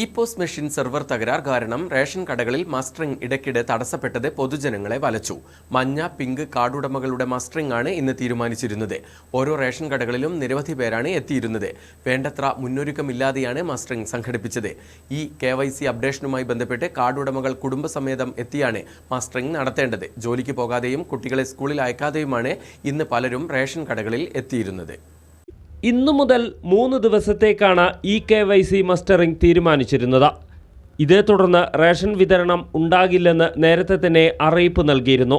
E POS machine server തകരാർ കാരണം ration കടകളിൽ മസ്റ്ററിംഗ് ഇടയ്ക്കിടെ തടസ്സപ്പെട്ടത് പൊതുജനങ്ങളെ വലച്ചു. മഞ്ഞ പിങ്ക് കാർഡുടമകളുടെ മസ്റ്ററിംഗ് ആണ് ഇന്ന് തീരുമാനിച്ചിരുന്നത്. ഓരോ റേഷൻ കടകളിലും നിരവധി പേരാണ് എത്തിയിരുന്നത്. വേണ്ടത്ര മുന്നൊരുക്കമില്ലാതെയാണ് മസ്റ്ററിംഗ് സംഘടിപ്പിച്ചത്. ഈ കെ വൈ സി അപ്ഡേഷനുമായി ബന്ധപ്പെട്ട് കാർഡുടമകൾ കുടുംബസമേതം എത്തിയാണ് മസ്റ്ററിംഗ് നടത്തേണ്ടത്. ജോലിക്ക് പോകാതെയും കുട്ടികളെ സ്കൂളിൽ അയക്കാതെയുമാണ് ഇന്ന് പലരും റേഷൻ കടകളിൽ എത്തിയിരുന്നത്. ഇന്നു മുതൽ മൂന്ന് ദിവസത്തേക്കാണ് e K Y C mustering തീരുമാനിച്ചിരുന്നത്. ഇതേ തുടർന്ന് റേഷൻ വിതരണം ഉണ്ടാകില്ലെന്ന് നേരത്തെ തന്നെ അറിയിപ്പ് നൽകിയിരുന്നു.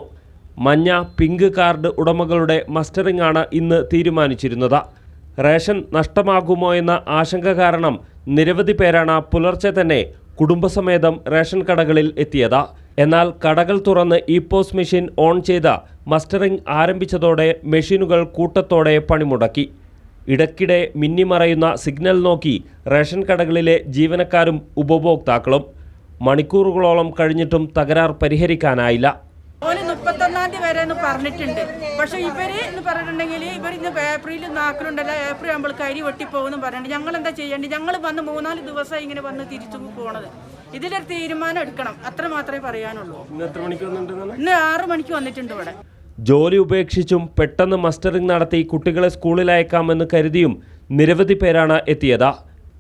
മഞ്ഞ പിങ്ക് കാർഡ് ഉടമകളുടെ മസ്റ്ററിംഗ് ആണ് ഇന്ന് തീരുമാനിച്ചിരുന്നത്. റേഷൻ നഷ്ടമാകുമോ എന്ന ആശങ്ക കാരണം നിരവധി പേരാണ് പുലർച്ചെ തന്നെ കുടുംബസമേതം റേഷൻ കടകളിൽ എത്തിയത്. എന്നാൽ കടകൾ തുറന്ന് ഇ പോസ് മെഷീൻ ഓൺ ചെയ്ത മസ്റ്ററിംഗ് ആരംഭിച്ചതോടെ മെഷീനുകൾ കൂട്ടത്തോടെ പണിമുടക്കി. ഇടയ്ക്കിടെ മിന്നിമറയുന്ന സിഗ്നൽ നോക്കി റേഷൻ കടകളിലെ ജീവനക്കാരും ഉപഭോക്താക്കളും മണിക്കൂറുകളോളം കഴിഞ്ഞിട്ടും തകരാർ പരിഹരിക്കാനായില്ല. മുപ്പത്തൊന്നാം തീയതി വരെ എന്ന് പറഞ്ഞിട്ടുണ്ട്. പക്ഷെ ഇവർ എന്ന് പറഞ്ഞിട്ടുണ്ടെങ്കിൽ ഇവർ ഇന്ന് ഏപ്രിലിൽ നാക്കിലുണ്ടല്ലോ ഏപ്രിൽ ആകുമ്പോൾ അരി വെട്ടിപ്പോകുന്നു പറഞ്ഞിട്ട് ഞങ്ങൾ എന്താ ചെയ്യേണ്ടത്? ഞങ്ങൾ വന്ന് മൂന്നാൽ ദിവസം ഇങ്ങനെ വന്ന് തിരിച്ചു പോണത്. ഇതിലൊരു തീരുമാനം എടുക്കണം. അത്ര മാത്രമേ പറയാനുള്ളൂ. ഇന്ന് ആറു മണിക്ക് വന്നിട്ടുണ്ട് ഇവിടെ. ജോലി ഉപേക്ഷിച്ചും പെട്ടെന്ന് മസ്റ്ററിംഗ് നടത്തി കുട്ടികളെ സ്കൂളിൽ അയക്കാമെന്ന് കരുതിയും നിരവധി പേരാണ് എത്തിയത്.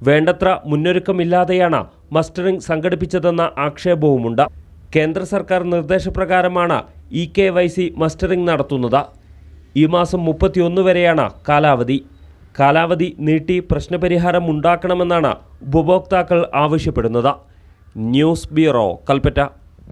വേണ്ടത്ര മുന്നൊരുക്കമില്ലാതെയാണ് മസ്റ്ററിംഗ് സംഘടിപ്പിച്ചതെന്ന ആക്ഷേപവുമുണ്ട്. കേന്ദ്ര സർക്കാർ നിർദ്ദേശപ്രകാരമാണ് e K Y C mustering നടത്തുന്നത്. ഈ മാസം മുപ്പത്തിയൊന്ന് വരെയാണ് കാലാവധി. കാലാവധി നീട്ടി പ്രശ്നപരിഹാരം ഉണ്ടാക്കണമെന്നാണ് ഉപഭോക്താക്കൾ ആവശ്യപ്പെടുന്നത്. News bureau Kalpetta.